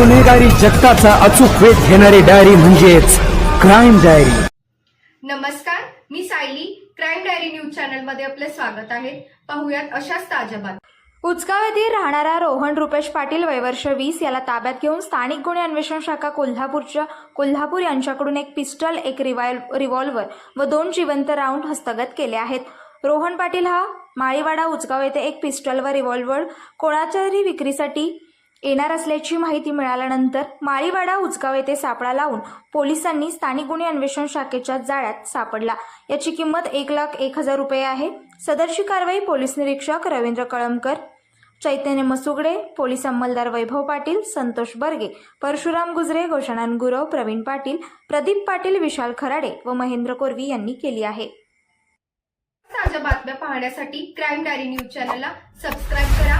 गुन्हेगारी जगताचा अचूक वेध घेणारी डायरी म्हणजेच क्राईम डायरी. नमस्कार मी सायली. क्राईम डायरी न्यूज चॅनलमध्ये आपले स्वागत आहे. पाहुयात अशाच ताज्या बातम्या. उचगाव येथील राहणारा रोहन रुपेश पाटील वयवर्ष वीस याला ताब्यात घेऊन स्थानिक गुन्हे अन्वेषण शाखा कोल्हापूरच्या कोल्हापूर यांच्याकडून एक पिस्टल एक रिवाल रिव्हॉल्व्हर व दोन जिवंत राऊंड हस्तगत केले आहेत. रोहन पाटील हा माळीवाडा उचगाव येथे एक पिस्टल व रिव्हॉल्व्हर कोणाच्या तरी विक्रीसाठी येणार असल्याची माहिती मिळाल्यानंतर माळीवाडा उचगाव येथे सापळा लावून पोलिसांनी स्थानिक गुन्हे अन्वेषण शाखेच्या जाळ्यात सापडला. याची किंमत एक लाख एक हजार रुपये आहे. सदरची कारवाई पोलीस निरीक्षक रवींद्र कळमकर चैतन्य मसुगडे पोलीस अंमलदार वैभव पाटील संतोष बर्गे परशुराम गुजरे घोषणान गुरव प्रवीण पाटील प्रदीप पाटील विशाल खराडे व महेंद्र कोरवी यांनी केली आहे. ताज्या बातम्या पाहण्यासाठी क्राईम डायरी न्यूज चॅनलला सबस्क्राईब करा.